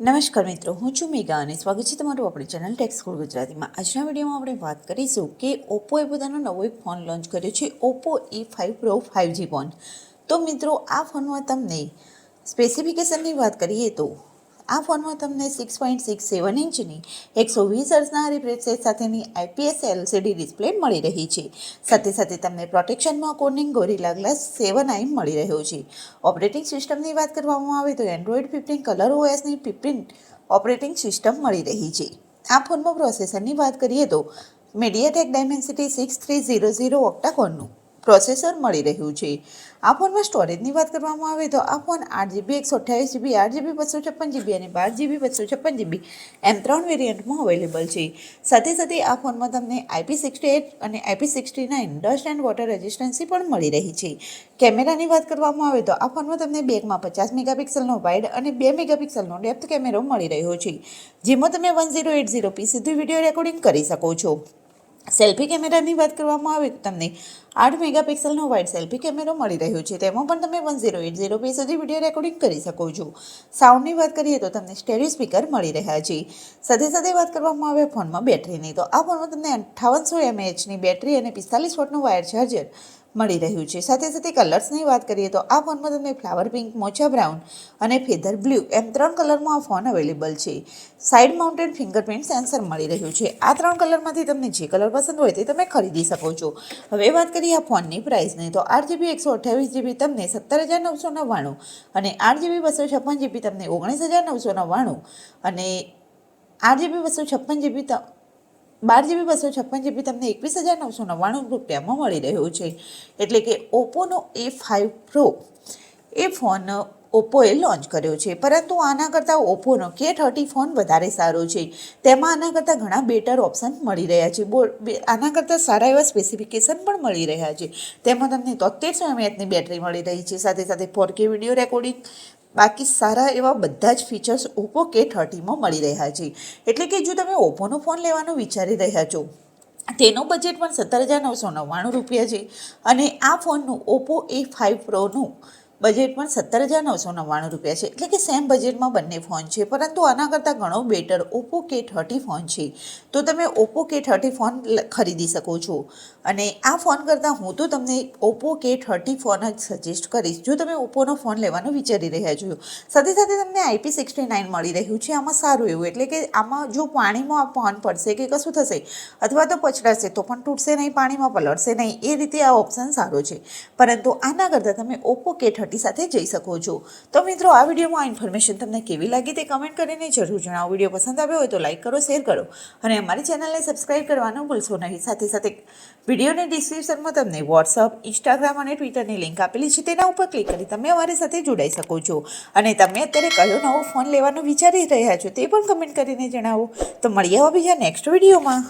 નમસ્કાર મિત્રો, હું છું મેગા અને સ્વાગત છે તમારું આપણી ચેનલ ટેક્સ સ્કૂલ ગુજરાતીમાં. આજના વિડીયોમાં આપણે વાત કરીશું કે ઓપ્પોએ પોતાનો નવો એક ફોન લોન્ચ કર્યો છે Oppo A five pro five G phone તો મિત્રો, આ ફોનમાં તમને સ્પેસિફિકેશનની વાત કરીએ તો આ ફોનમાં તમને સિક્સ પોઈન્ટ સિક્સ સેવન ઇંચની એકસો વીસ અર્સના રિફ્રેશ સાથેની આઈપીએસ એલસીડી ડિસ્પ્લે મળી રહી છે. સાથે સાથે તમને પ્રોટેક્શનમાં કોર્નિંગ ગોરીલા ગ્લાસ સેવન આઈ મળી રહ્યો છે. ઓપરેટિંગ સિસ્ટમની વાત કરવામાં આવે તો એન્ડ્રોઈડ ફિફ્ટીન કલર ઓએસની ફિફ્ટીન ઓપરેટિંગ સિસ્ટમ મળી રહી છે. આ ફોનમાં પ્રોસેસરની વાત કરીએ તો MediaTek Dimensity six three zero zero ઓક્ટાકોનનું processor મળી રહ્યું છે. આ ફોનમાં સ્ટોરેજની વાત કરવામાં આવે તો આ ફોન આઠ જીબી, એકસો અઠ્યાવીસ જીબી, આઠ જીબી, બસો છપ્પન જીબી અને બાર જીબી, બસો છપ્પન જીબી એમ ત્રણ વેરિયન્ટમાં અવેલેબલ છે. સાથે સાથે આ ફોનમાં તમને આઈપી સિક્સટી એટ અને IP sixty nine dust and water resistance પણ મળી રહી છે. કેમેરાની વાત કરવામાં આવે તો આ ફોનમાં તમને બેકમાં પચાસ મેગાપિક્સલનો વાઇડ અને બે મેગાપિક્સલનો ડેપ્થ કેમેરો મળી રહ્યો છે, જેમાં તમે one zero eight zero p સીધું વીડિયો રેકોર્ડિંગ કરી શકો છો. સેલ્ફી કેમેરાની વાત કરવામાં આવે તો તમને આઠ મેગાપિક્સલનો વાઇડ સેલ્ફી કેમેરો મળી રહ્યો છે. તેમાં પણ તમે one zero eight zero p સુધી વીડિયો રેકોર્ડિંગ કરી શકો છો. સાઉન્ડની વાત કરીએ તો તમને સ્ટેરિયો સ્પીકર મળી રહ્યા છે. સાથે સાથે વાત કરવામાં આવે ફોનમાં બેટરીની, તો આ ફોનમાં તમને અઠ્ઠાવનસો એમએચની બેટરી અને પિસ્તાલીસ વોટનું વાયર ચાર્જર મળી રહ્યું છે. સાથે સાથે કલર્સની વાત કરીએ તો આ ફોનમાં તમને ફ્લાવર પિંક મોચા બ્રાઉન અને ફેધર બ્લુ એમ ત્રણ કલરમાં આ ફોન અવેલેબલ છે. સાઇડ માઉન્ટેડ ફિંગરપ્રિન્ટ સેન્સર મળી રહ્યું છે. આ ત્રણ કલરમાંથી તમને જે કલર પસંદ હોય તે તમે ખરીદી શકો છો. હવે વાત કરીએ આ ફોનની પ્રાઇસની તો આઠ જીબી એકસો અઠ્યાવીસ જીબી તમને સત્તર હજાર નવસો નવ્વાણું અને આઠ જીબી બસો છપ્પન જીબી તમને ઓગણીસ હજાર નવસો નવ્વાણું અને આઠ જીબી બસો છપ્પન જીબી બાર જીબી બસો છપ્પન જીબી તમને એકવીસ હજાર નવસો નવ્વાણું રૂપિયામાં મળી રહ્યું છે. એટલે કે ઓપ્પોનો એ ફાઇવ પ્રો એ ફોન ઓપ્પોએ લોન્ચ કર્યો છે. પરંતુ આના કરતાં ઓપ્પોનો કે થર્ટી ફોન વધારે સારો છે. તેમાં આના કરતાં ઘણા બેટર ઓપ્શન મળી રહ્યા છે. બો, આના કરતાં સારા એવા સ્પેસિફિકેશન પણ મળી રહ્યા છે. તેમાં તમને તોતેરસો એમએચની બેટરી મળી રહી છે. સાથે સાથે ફોર કે વીડિયો રેકોર્ડિંગ, બાકી સારા એવા બધા જ ફીચર્સ ઓપ્પો કે થર્ટીમાં મળી રહ્યા છે. એટલે કે જો તમે ઓપ્પોનો ફોન લેવાનું વિચારી રહ્યા છો, તેનું બજેટ પણ સત્તર હજાર નવસો નવ્વાણું રૂપિયા છે. અને આ ફોનનું ઓપ્પો એ ફાઇવ પ્રોનું બજેટ પણ સત્તર હજાર નવસો નવ્વાણું રૂપિયા છે. એટલે કે સેમ બજેટમાં બંને ફોન છે. પરંતુ આના કરતાં ઘણો better Oppo K thirty phone છે. તો તમે ઓપ્પો કે થર્ટી ફોન ખરીદી શકો છો. અને આ ફોન કરતાં હું તો તમને ઓપ્પો કે થર્ટી ફોન જ સજેસ્ટ કરીશ. જો તમે ઓપ્પોનો ફોન લેવાનું વિચારી રહ્યા છો. સાથે સાથે તમને આઈપી સિક્સટી નાઇન મળી રહ્યું છે. આમાં સારું એવું. એટલે કે આમાં જો પાણીમાં આ ફોન પડશે કે કશું થશે, અથવા તો પછડાશે, તો પણ તૂટશે નહીં, પાણીમાં પલળશે નહીં. એ રીતે આ ઓપ્શન સારો છે. પરંતુ આના કરતાં તમે ઓપ્પો કે થર્ટી સાથે જઈ શકો છો. તો મિત્રો, આ વિડીયોમાં આ ઇન્ફોર્મેશન તમને કેવી લાગી તે કમેન્ટ કરીને જરૂર જણાવો. વીડિયો પસંદ આવ્યો હોય તો લાઈક કરો શેર કરો અને અમારી ચેનલને સબસ્ક્રાઈબ કરવાનું ભૂલશો નહીં. સાથે સાથે વિડીયોની ડિસ્ક્રિપ્શનમાં તમને વોટ્સઅપ ઇન્સ્ટાગ્રામ અને ટ્વિટરની લિંક આપેલી છે. તેના ઉપર ક્લિક કરી તમે અમારી સાથે જોડાઈ શકો છો. અને તમે અત્યારે કયો નવો ફોન લેવાનું વિચારી રહ્યા છો તે પણ કમેન્ટ કરીને જણાવો. તો મળીએ હવે બીજા નેક્સ્ટ વિડીયોમાં.